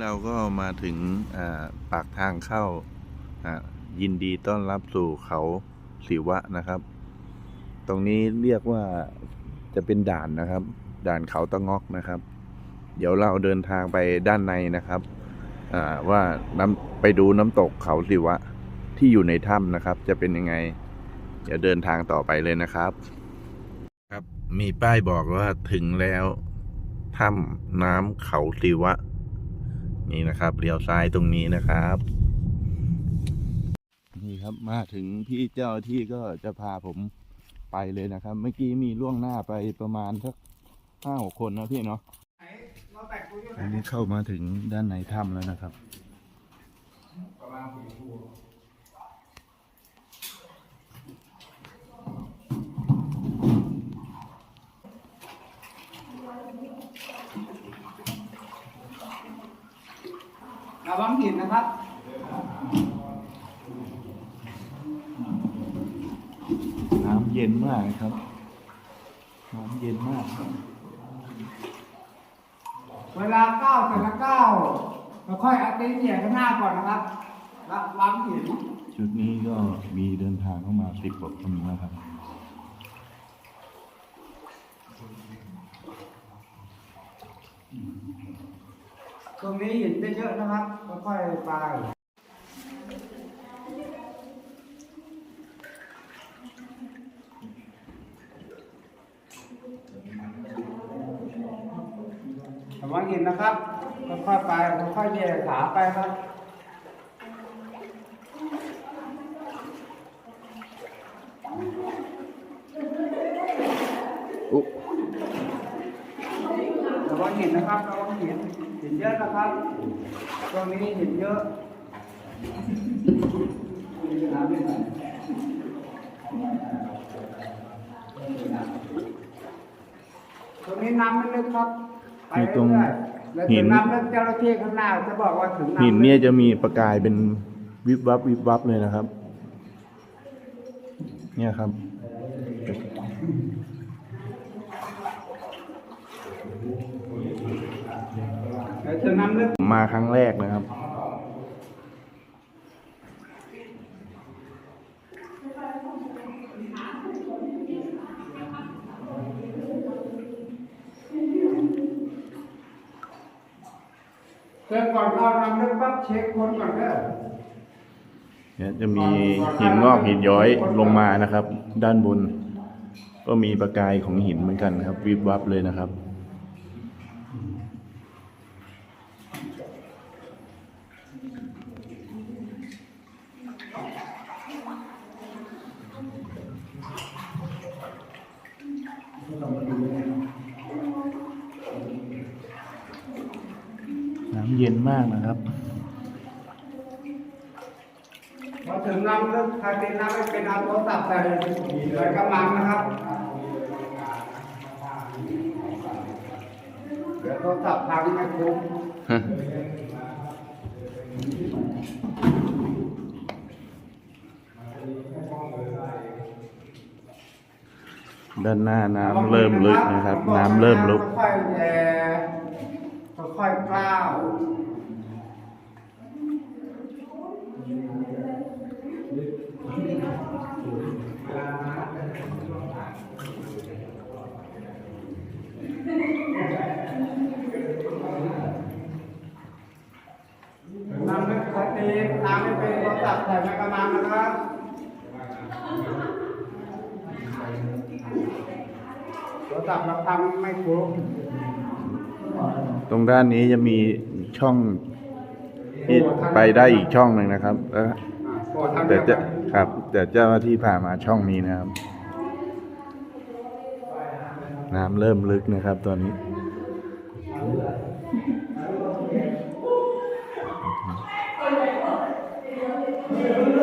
เราก็มาถึงปากทางเข้า ยินดีต้อนรับสู่เขาศิวะนะครับ ตรงนี้เรียกว่าจะเป็นด่านนะครับ ด่านเขาตะงอกนะครับ เดี๋ยวเราเดินทางไปด้านในนะครับว่าน้ำไปดูน้ำตกเขาศิวะที่อยู่ในถ้ำนะครับ จะเป็นยังไง เดี๋ยวเดินทางต่อไปเลยนะครับ ครับมีป้ายบอกว่าถึงแล้วถ้ำน้ำเขาศิวะ นี่นะครับเลี้ยวซ้ายตรงนี้นะครับ นี่ครับมาถึงพี่เจ้าที่ก็จะพาผมไปเลยนะครับ เมื่อกี้มีล่วงหน้าไปประมาณสักห้าหกคนนะพี่เนาะอันนี้เข้ามาถึงด้านในถ้ำแล้วนะครับ ระวังหินนะครับน้ำเย็นมากนะครับ น้ำเย็นมากเวลาก้าวแต่ละก้าวค่อยๆเอาตีนเหยียดข้างหน้าก่อนนะครับระวังหินจุดนี้ก็มีเดินทางเข้ามาสิบกว่าคนนะครับ ตรงนี้หินเยอะๆนะครับค่อยๆไประวังหินนะครับค่อยๆไปค่อยๆเหยียดขาไปครับอุ๊ ระวังหินนะครับระวังหินหินเยอะนะครับตรงนี้หินเยอะตรงนี้น้ำไม่ลึกครับไปอยู่ตรงเรื่อยๆแล้วหิถึนงน้ำลึกเจ้าหน้าที่ข้างหน้าจะบอกว่าถึงน้ำหินลึกเนี่ยจะมีประกายเป็นวิบวับวิบวับเลยนะครับ เนี่ยครับ แล้วถึงน้ำลึก มาครั้งแรกนะครับเจอก่อนเข้าน้ำลึกปั๊บเช็คคนก่อนเด้อเนี่ยจะมีหินงอกหินย้อยลงมานะครับ ด้านบน ก็มีประกายของหินเหมือนกันนะครับวิบวับเลยนะครับ น้ำ เย็นมากนะครับพอถึงน้ำลึกใครเป็นน้ำไม่เป็นเอาโทรศัพท์ใส่เลยกำลังนะครับเดี๋ยวโทรศัพท์พังไม่คุ้มด้านหน้าน้ำเริ่มลึกนะครับ น้ำเริ่มลึก ค่อยๆแย่ค่อยๆกล้าวน้ำไม่ปกติน้ำไม่เป็นโทรศัพท์ใส่ไม่กำลังนะครับโทรศัพท์เราทำไม่คุ้ม ตรงด้านนี้จะมีช่องที่ไปได้อีกช่องหนึ่งนะครับแล้วโปรดทำแต่เดียวจะกันครับ แต่เจ้าหน้าที่พามาช่องนี้นะครับ น้ำเริ่มลึกนะครับตอนนี้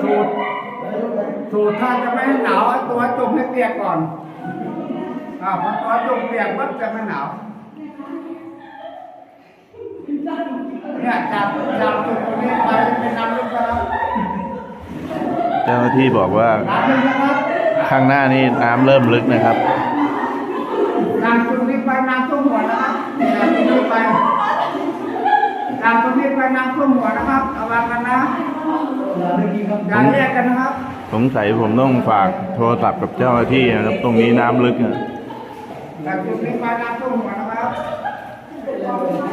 สูตรสูตรถ้าจะไม่ให้หนาวเอาตัวจุ่มให้เปียกก่อนอ่าพอตัวจุ่มเปียกปั๊บจะไม่หนาว เนี่ยจากจากจุดตรงนี้ไปเป็นน้ำลึกนะครับเจ้าหน้าที่บอกว่าน้ำลึกนะครับข้างหน้านี่น้ำเริ่มลึกนะครับ จากจุดนี้ไปน้ำท่วมหัวนะครับจากจุดนี้ไปน้จากตรงนี้ไปน้ำท่วมหัวนะครับระวังกันนะอย่าแยกกันนะครับ สงสัยผมต้องฝากโทรศัพท์กับเจ้าหน้าที่นะครับ ตรงนี้น้ำลึกอะจากตรงนี้ไปน้ำท่วมหัวนะครับ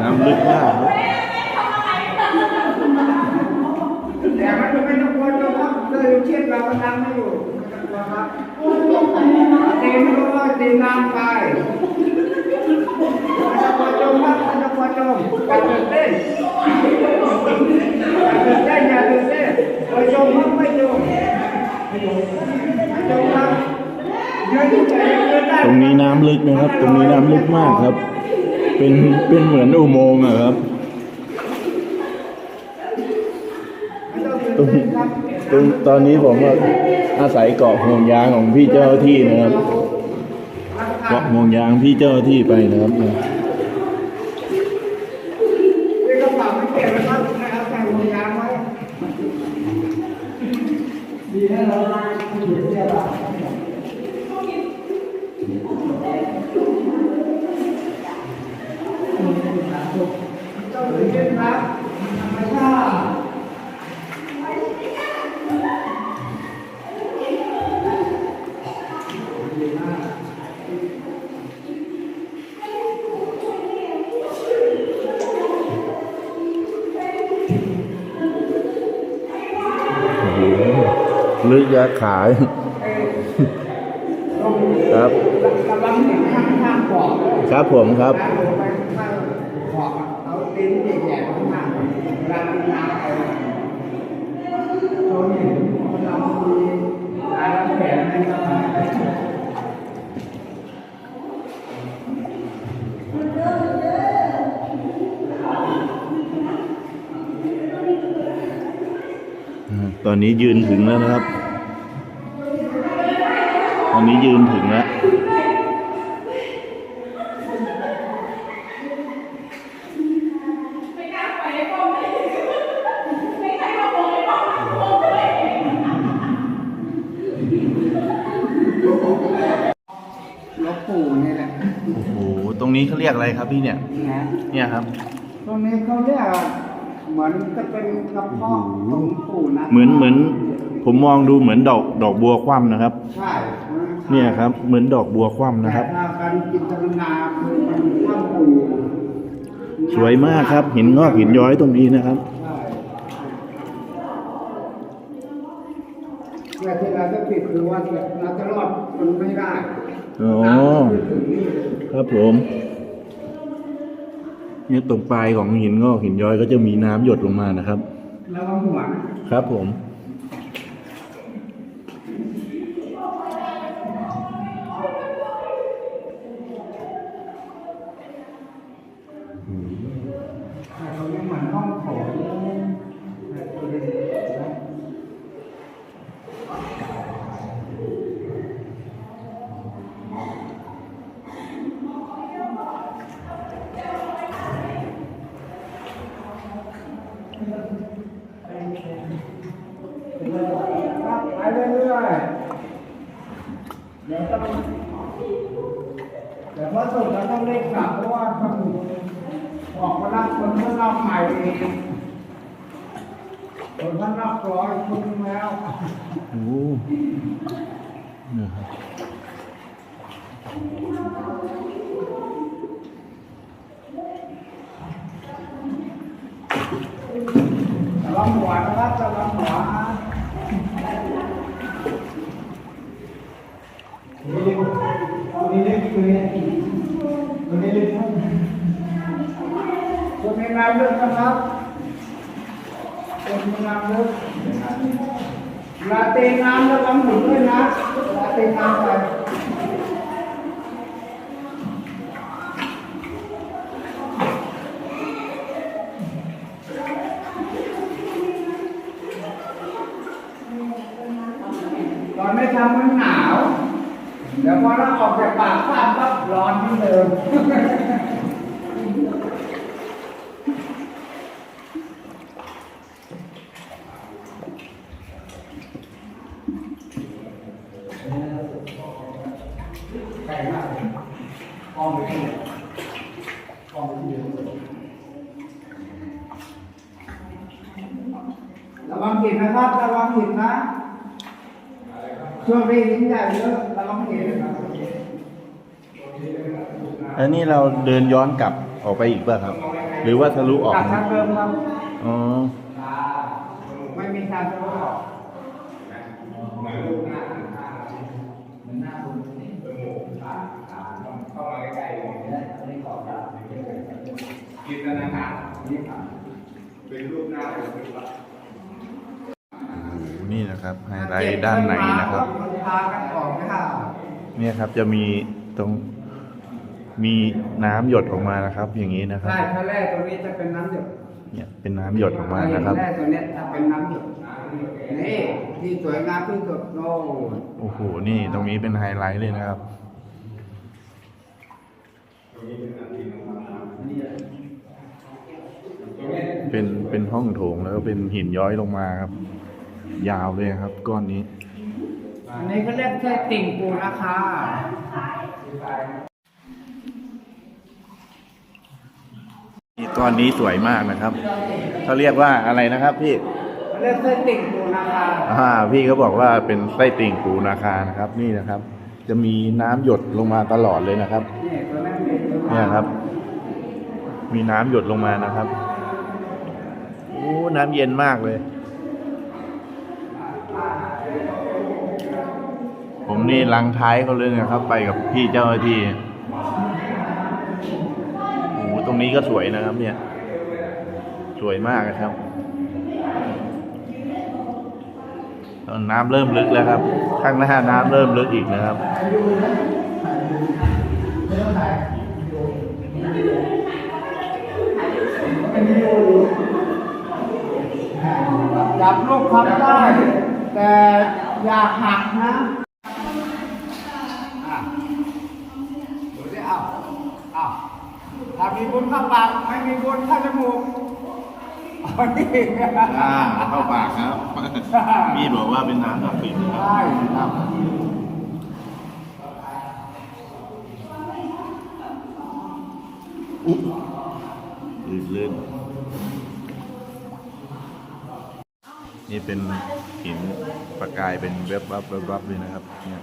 น้ำลึกมากครับแต่มันจะไม่ต้องกลัวจมครับเลยเชือกเรามันดังไม่อยู่ไม่ต้องกลัวครับตีไม่รู้ว่าตีน้ำไปไม่ต้องกลัวจมครับไม่ต้องกลัวจมอย่าตื่นเต้นอย่าตื่นเต้นอย่าตื่นเต้นไม่จมครับไม่จมไม่จมครับยืนเฉยๆยืนได้ ตรงนี้น้ำลึกนะครับ ตรงนี้น้ำลึกมากครับ เป็นเป็นเหมือนอุโมงค์อะครับตรงตรงตอนนี้ผมก็อาศัยเกาะห่วงยางของพี่เจ้าที่นะครับเกาะห่วงยางพี่เจ้าที่ไปนะครับนี่กระเป๋าเก็บนะครับให้เอาใส่ห่วงยางไว้เจ้า หรือยากขาย ครับ กำลังเห็นข้างข้างเบครับผมครับแล้วลงไปข้างเบาะเอาตีนแหย่ๆข้างหน้าเวลาตีน้ำไปโดนเห็นเรามีลายแผลในกระเป๋าตอนนี้ยืนถึงแล้วนะครับ ตอนนี้ยืนถึงแล้วหลวงปู่นี่แหละโอ้โห ตรงนี้เขาเรียกอะไรครับพี่เนี่ย นะเนี่ยครับ ตรงนี้เขาเรียกเหมือนจะเป็นกระเพาะของหลวงปู่นะเหมือนเหมือนผมมองดูเหมือนดอกดอกบัวคว่ำนะครับ ใช่ เนี่ยครับ เหมือนดอกบัวคว่ำนะครับแต่ถ้าการจิตรนาคือมันข้ามปู่สวยมากครับหินงอกหินย้อยตรงนี้นะครับใช่เพื่อที่เราจะปิดคือว่าเราจะรอดมันไม่ได้อ๋อน้ำมันถึงนี่ครับผมเนี่ยตรงปลายของหินงอกหินย้อยก็จะมีน้ำหยดลงมานะครับ แล้วก็หัวนะครับผม แต่เขาไม่เหมือนห้องโถงแต่ตัวเล็กนะ ครับไปเรื่อยๆเดี๋ยวต้องเดี๋ยวพอสุดเราต้องเร่งกลับเพราะว่าต้อออกมารับคนข้างนอกใหม่เองคนข้างนอกร้อยคนนึงแล้วโอ้เนี่ยครับ วังหัวนะครับระวังหัวตัวนี่เล็กตัวนี้เล็กตัวนี้ตัวนี้เล็กตัวนี้น้ำลึกนะครับตัวนี้น้ำลึกเวลาเตะน้ำระวังหมุนด้วยนะลาเตะน้ำไป เดี๋ยวพอเราออกจากปากฟ้าปั๊บร้อนที่เดิมใกลมากเลยห้องไปที่ไหนระวังหินนะครับ ระวังหินนะช่วงนี้หินใหญ่เยอะระวังหินนะ ครับแล้วนี่เราเดินย้อนกลับออกไปอีกป่ะครับ หรือว่าทะลุออกจากทางเดิมครับอ๋อไม่มีทางทะลุออกเข้ามาใกล้ๆเลยนี่ขอบครับจินตนาการนี่ครับเป็นรูปหน้าเป็นรูปหลังโอ้โหนี่นะครับไฮไลท์ด้านในนะครับพากันออกนะครับเนี่ยครับจะมีตรง มีน้ำหยดออกมานะครับ อย่างนี้นะครับใช่ถ้าแรกตรงนี้จะเป็นน้ำหยดเนี่ยเป็นน้ำหยดออกมานะครับแรกตัวเนี้ยจะเป็นน้ำหยดนี่ที่สวยงามที่สุดโน่โอ้โหนี่ตรงนี้เป็นไฮไลท์เลยนะครับเป็นเป็นห้องโถงแล้วก็เป็นหินย้อยลงมาครับ ยาวเลยครับ ก้อนนี้ อันนี้ก็เรียกแค่ติ่งปูนะคะ ก้อนนี้สวยมากนะครับเขาเรียกว่าอะไรนะครับพี่เรียกแค่ติ่งปูนะคะอ่าพี่เขาบอกว่าเป็นไส้ติ่งปูนาคานะครับ นี่นะครับ จะมีน้ำหยดลงมาตลอดเลยนะครับนี่ตัวนั้นเองตัวเนี่ยครับ มีน้ำหยดลงมานะครับโอ้น้ำเย็นมากเลย ผมนี่ลังท้ายเขาเลยนะครับ ไปกับพี่เจ้าหน้าที่โอ้โหตรง นี้ก็สวยนะครับ เนี่ย สวยมากนะครับน้ำเริ่มลึกแล้วครับ ข้างหน้าน้ำเริ่มลึกอีกนะครับจับลูกครับได้ แต่อย่าหักนะดูสิเอาเอา ถ้ามีบุญเข้าปากไม่มีบุญเข้าจมูกเอานี่อ่าเข้าปากครับ พี่บอกว่าเป็นน้ำศักดิ์สิทธิ์นะครับ ใช่ครับลื่นลื่นนี่เป็นหินประกายเป็นเว็บวับเว็บวับเลยนะครับ เนี่ย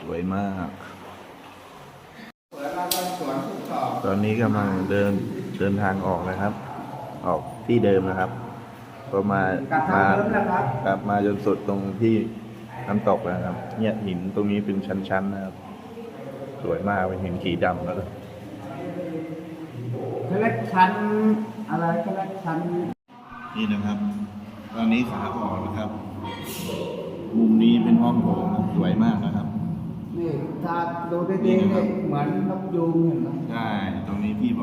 สวยมาก เปิดแล้วก็สวนทุก ต่อตอนนี้กำลังเดินเดินทางออกนะครับ ออกที่เดิมนะครับ ก็มากลับทางเดิมนะครับกลับมาจนสุดตรงที่น้ำตกแล้วครับ เนี่ยหินตรงนี้เป็นชั้นๆนะครับ สวยมากเป็นหินสีดำแล้วก็เขาเรียกชั้นอะไรเขาเรียกชั้น นี่นะครับ ตอนนี้ขาออกนะครับ มุมนี้เป็นห้องโถงสวยมากนะครับนี่ถ้าดูดีๆนี่เหมือนนกยูงเห็นไหมใช่ตรงนี้พี่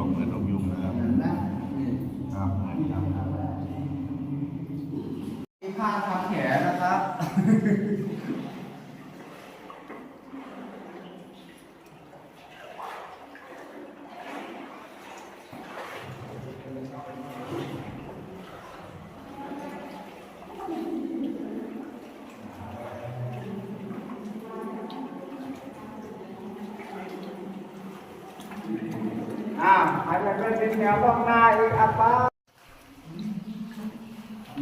บอกเหมือนนกยุงนะครับเห็นไหมนี่ครับผ้าทำแขนนะครับ อ้าวใครจะเป็นเป็นแนวต้องหน้าอีกอะป้า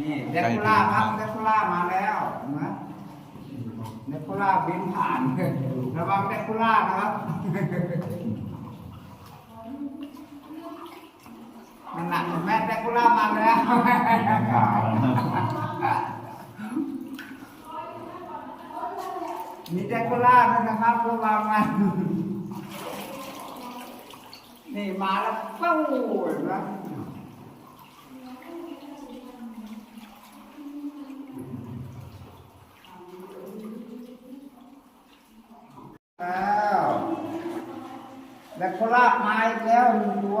นี่เดคูล่าครับเดคูล่ามาแล้วเห็นไหมเดคูล่าบินผ่าน ระวังเดคูล่านะครับมันหนักเห็นไหมเดคูล่ามาแล้วขาวมีเดคูล่าด้วยนะครับระวังมัน นี่มาแล้วเป้าเห็นไหมแล้วเดคูล่ามาอีกแล้วหนึ่งตัว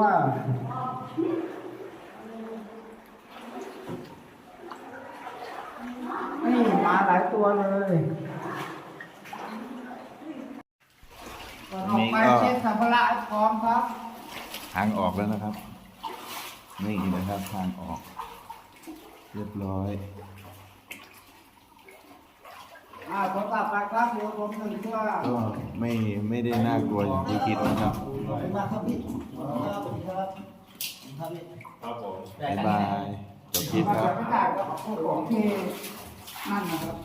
นี่มาหลายตัวเลยก่อนออกไปเช็คสัมภาระให้พร้อมครับ ทางออกแล้วนะครับ นี่นะครับทางออก เรียบร้อยอ่าผมกลับไปครับเดี๋ยวผมหนึ่งตัวก็ไม่ไม่ได้น่ากลัวอย่างที่คิดนะครับมากครับพี่ครับผมครับบพี่ครับผมบ๊ายบายจบคลิปครับ